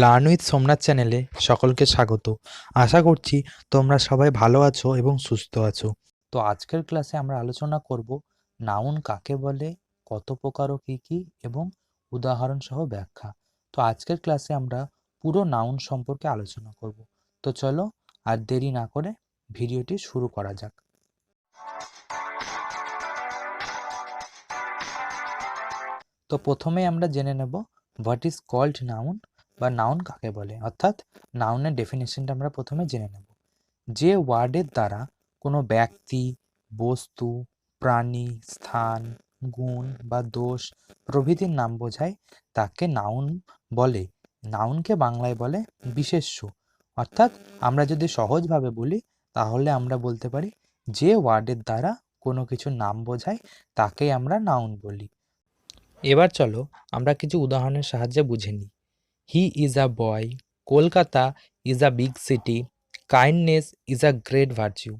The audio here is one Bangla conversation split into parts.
লার্ন উইথ সোমনাথ চ্যানেলে সকলকে স্বাগত। আশা করছি তোমরা সবাই ভালো আছো এবং সুস্থ আছো। তো আজকের ক্লাসে আমরা আলোচনা করব নাউন কাকে বলে, কত প্রকার ও কী কী এবং উদাহরণ সহ ব্যাখ্যা। তো আজকের ক্লাসে আমরা পুরো নাউন সম্পর্কে আলোচনা করব। তো চলো আর দেরি না করে ভিডিওটি শুরু করা যাক। তো প্রথমেই আমরা জেনে নেব হোয়াট ইজ কল্ড নাউন বা নাউন কাকে বলে? অর্থাৎ নাউনের ডেফিনেশনটা আমরা প্রথমে জেনে নেব। যে ওয়ার্ডের দ্বারা কোনো ব্যক্তি, বস্তু, প্রাণী, স্থান, গুণ বা দোষ প্রভৃতির নাম বোঝায় তাকে নাউন বলে। নাউনকে বাংলায় বলে বিশেষ্য। অর্থাৎ আমরা যদি সহজভাবে বলি, তাহলে আমরা বলতে পারি যে ওয়ার্ডের দ্বারা কোনো কিছু নাম বোঝায় তাকেই আমরা নাউন বলি। এবার চলো আমরা কিছু উদাহরণের সাহায্যে বুঝে নিই। He is a boy Kolkata is a big city kindness is a great virtue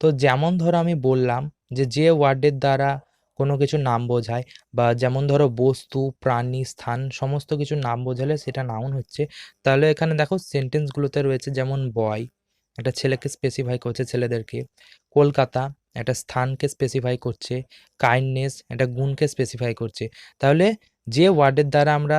তো যেমন ধরো আমি বললাম যে যে ওয়ার্ডের দ্বারা কোনো কিছু নাম বোঝায় বা যেমন ধরো বস্তু, প্রাণী, স্থান সমস্ত কিছু নাম বোঝালে সেটা নাউন হচ্ছে। তাহলে এখানে দেখো সেন্টেন্সগুলোতে রয়েছে যেমন বয় একটা ছেলেকে স্পেসিফাই করছে ছেলেদেরকে। কলকাতা, একটা স্থানকে স্পেসিফাই করছে। কাইন্ডনেস একটা গুণকে স্পেসিফাই করছে। তাহলে যে ওয়ার্ডের দ্বারা আমরা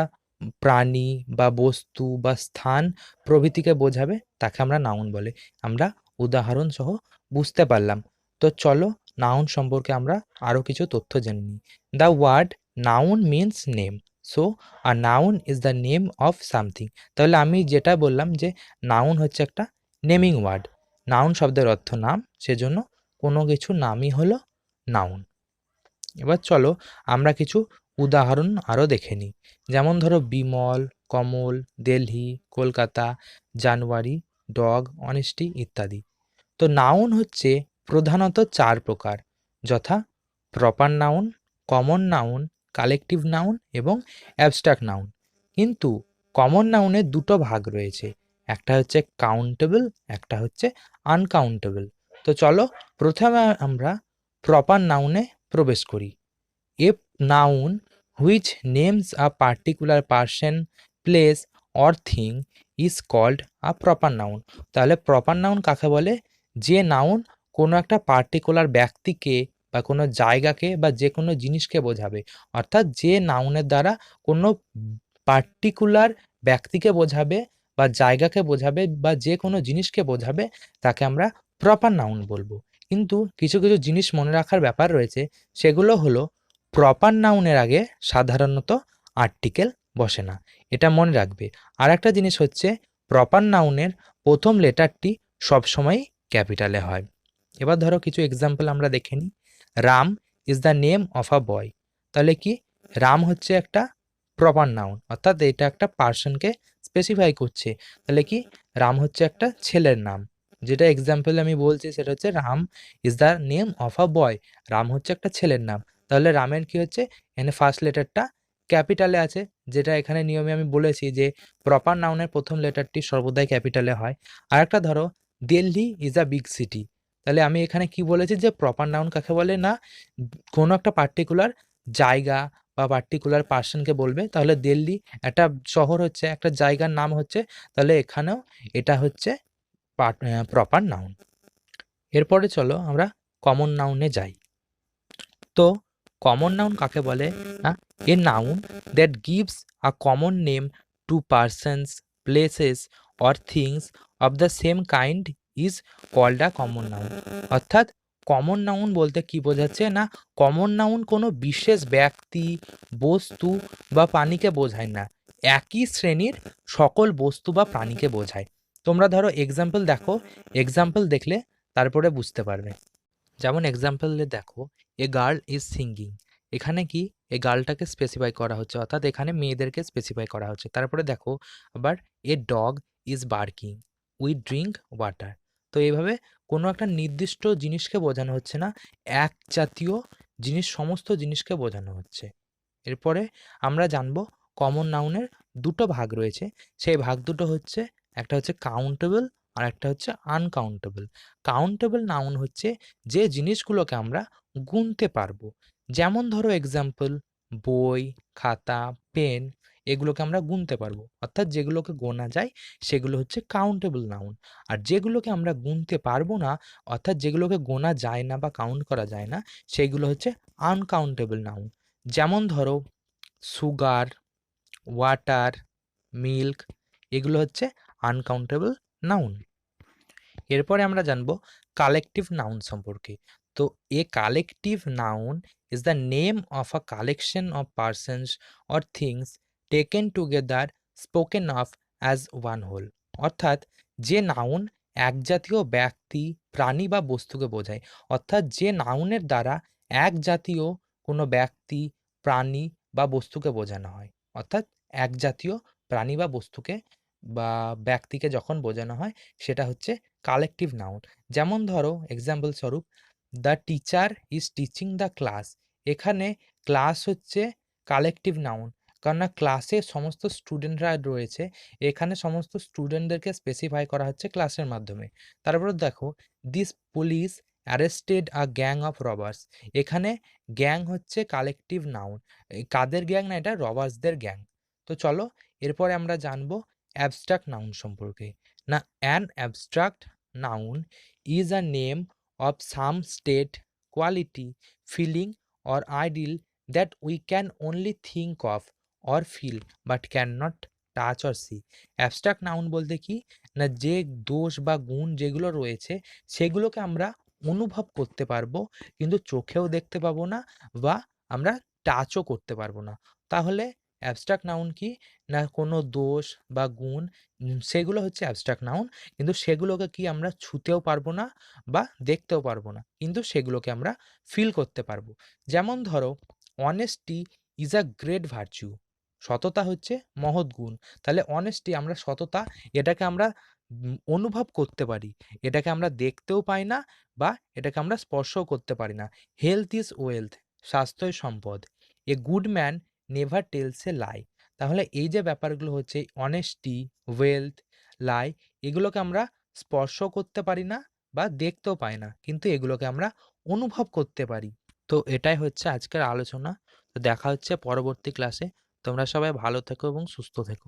প্রাণী বা বস্তু বা স্থান প্রভৃতিকে বোঝাবে, তাকে আমরা নাউন বলে। আমরা উদাহরণ সহ বুঝতে পারলাম। তো চলো নাউন সম্পর্কে আমরা আরও কিছু তথ্য জেনে নিই। The word noun means name so a noun is the name of something তাহলে আমি যেটা বললাম যে নাউন হচ্ছে একটা নেমিং ওয়ার্ড নাউন শব্দের অর্থ নাম, সেজন্য কোনো কিছু নামই হলো নাউন এবার চলো আমরা কিছু উদাহরণ আরও দেখে নিই। যেমন ধরো Bimal, Kamal Delhi Kolkata, January, dog honesty ইত্যাদি। তো নাউন হচ্ছে প্রধানত চার প্রকার, যথা proper noun, common noun, collective noun এবং অ্যাবস্ট্রাক্ট নাউন। কিন্তু কমন নাউনের দুটো ভাগ রয়েছে, একটা হচ্ছে কাউন্টেবল, একটা হচ্ছে আনকাউন্টেবল। তো চলো প্রথমে আমরা প্রপার নাউনে প্রবেশ করি। A noun which names a particular person place or thing is called a proper noun তাহলে প্রপার নাউন কাকে বলে? যে নাউন কোনো একটা পার্টিকুলার ব্যক্তিকে বা কোনো জায়গাকে বা যে কোনো জিনিসকে বোঝাবে। অর্থাৎ যে নাউনের দ্বারা কোনো পার্টিকুলার ব্যক্তিকে বোঝাবে বা জায়গাকে বোঝাবে বা যে কোনো জিনিসকে বোঝাবে, তাকে আমরা প্রপার নাউন বলব। কিন্তু কিছু কিছু জিনিস মনে রাখার ব্যাপার রয়েছে, সেগুলো হলো প্রপার নাউনের আগে সাধারণত আর্টিকেল বসে না। এটা মনে রাখবে। আর একটা জিনিস হচ্ছে প্রপার নাউনের প্রথম লেটারটি সবসময় ক্যাপিটালে হয়। এবার ধরো কিছু এক্সাম্পল আমরা দেখে নিই। Ram is the name of a boy তাহলে কি? রাম হচ্ছে একটা প্রপার নাউন অর্থাৎ এটা একটা পার্সনকে স্পেসিফাই করছে। তাহলে কি? রাম হচ্ছে একটা ছেলের নাম। যেটা এক্সাম্পল আমি বলছি, সেটা হচ্ছে Ram is the name of a boy Ram হচ্ছে একটা ছেলের নাম। তাহলে রামের কি হচ্ছে? এখানে ফার্স্ট লেটারটা ক্যাপিটালে আছে, যেটা এখানে নিয়মে আমি বলেছি যে প্রপার নাউনের প্রথম লেটারটি সর্বদাই ক্যাপিটালে হয়। আর একটা ধরো, Delhi is a big city তাহলে আমি এখানে কি বলেছি যে প্রপার নাউন কাকে বলে না? কোনো একটা পার্টিকুলার জায়গা বা পার্টিকুলার পার্সনকে বলবে। তাহলে দিল্লি একটা শহর হচ্ছে, একটা জায়গার নাম হচ্ছে, তাহলে এখানেও এটা হচ্ছে প্রপার নাউন এরপরে চলো আমরা কমন নাউনে যাই। তো কমন নাউন কাকে বলে? না a noun that gives a common name to persons places or things of the same kind is called a common noun অর্থাৎ কমন নাউন বলতে কি বোঝাচ্ছে না? কমন নাউন কোনো বিশেষ ব্যক্তি, বস্তু বা প্রাণীকে বোঝায় না। একই শ্রেণির সকল বস্তু বা প্রাণীকে বোঝায়। তোমরা ধরো এক্সাম্পল দেখো। এক্সাম্পল দেখলে তারপরে বুঝতে পারবে। যেমন এক্সাম্পলে দেখো এ গার্ল ইজ সিঙ্গিং এখানে কি? এ গার্লটাকে স্পেসিফাই করা হচ্ছে, অর্থাৎ এখানে মেয়েদেরকে স্পেসিফাই করা হচ্ছে। তারপরে দেখো, আবার a dog is barking we drink water তো এইভাবে কোনো একটা নির্দিষ্ট জিনিসকে বোঝানো হচ্ছে না, এক জাতীয় জিনিস, সমস্ত জিনিসকে বোঝানো হচ্ছে। এরপরে আমরা জানব কমন নাউনের দুটো ভাগ রয়েছে। সেই ভাগ দুটো হচ্ছে, একটা হচ্ছে কাউন্টেবল আর একটা হচ্ছে আনকাউন্টেবল কাউন্টেবল নাউন হচ্ছে যে জিনিসগুলোকে আমরা গুনতে পারব। যেমন ধরো এক্সাম্পল বই, খাতা পেন এগুলোকে আমরা গুনতে পারব। অর্থাৎ যেগুলোকে গোনা যায় সেগুলো হচ্ছে কাউন্টেবল নাউন আর যেগুলোকে আমরা গুনতে পারব না, অর্থাৎ যেগুলোকে গোনা যায় না বা কাউন্ট করা যায় না সেইগুলো হচ্ছে আনকাউন্টেবল নাউন যেমন ধরো সুগার ওয়াটার মিল্ক এগুলো হচ্ছে আনকাউন্টেবল নাউন এরপরে আমরা জানব কালেকটিভ নাউন সম্পর্কে। তো a collective noun is the name of a collection of persons or things taken together spoken of as one whole অর্থাৎ যে নাউন এক জাতীয় ব্যক্তি, প্রাণী বা বস্তুকে বোঝায়, অর্থাৎ যে নাউনের দ্বারা এক জাতীয় কোনো ব্যক্তি, প্রাণী বা বস্তুকে বোঝানো হয়, অর্থাৎ এক জাতীয় প্রাণী বা বস্তুকে বা ব্যক্তিকে যখন বোঝানো হয়, সেটা হচ্ছে কালেকটিভ নাউন যেমন ধরো এক্সাম্পল স্বরূপ the teacher is teaching the class এখানে ক্লাস হচ্ছে কালেকটিভ নাউন কেননা ক্লাসে সমস্ত স্টুডেন্টরা রয়েছে। এখানে সমস্ত স্টুডেন্টদেরকে স্পেসিফাই করা হচ্ছে ক্লাসের মাধ্যমে। তারপর দেখো this police arrested a gang of robbers এখানে গ্যাং হচ্ছে কালেকটিভ নাউন কাদের গ্যাং না এটা? রবার্সদের গ্যাং তো চলো, এরপরে আমরা জানব অ্যাবস্ট্রাক্ট নাউন সম্পর্কে। না an abstract noun is a name of some state quality feeling or idea that we can only think of or feel but can not touch or see abstract noun বলতে কি? না, যে দোষ বা গুণ যেগুলো রয়েছে, সেগুলোকে আমরা অনুভব করতে পারব, কিন্তু চোখেও দেখতে পাবো না বা আমরা টাচও করতে পারব না। তাহলে অ্যাবস্ট্রাক্ট নাউন কি? না কোনো দোষ বা গুণ সেগুলো হচ্ছে অ্যাবস্ট্রাক্ট নাউন কিন্তু সেগুলোকে কি আমরা ছুতেও পারব না বা দেখতেও পারব না, কিন্তু সেগুলোকে আমরা ফিল করতে পারব। যেমন ধরো honesty is a great virtue সততা হচ্ছে মহৎ গুণ, তাহলে অনেস্টি আমরা সততা, এটাকে আমরা অনুভব করতে পারি, এটাকে আমরা দেখতেও পাই না বা এটাকে আমরা স্পর্শও করতে পারি না। হেলথ ইজ ওয়েলথ স্বাস্থ্যই সম্পদ a good man never tells a lie তাহলে এই যে ব্যাপারগুলো হচ্ছে অনেস্টি ওয়েলথ লাই এগুলোকে আমরা স্পর্শ করতে পারি না বা দেখতেও পাই না। কিন্তু এগুলোকে আমরা অনুভব করতে পারি। তো এটাই হচ্ছে আজকের আলোচনা। তো দেখা হচ্ছে পরবর্তী ক্লাসে তোমরা সবাই ভালো থেকো এবং সুস্থ থেকো।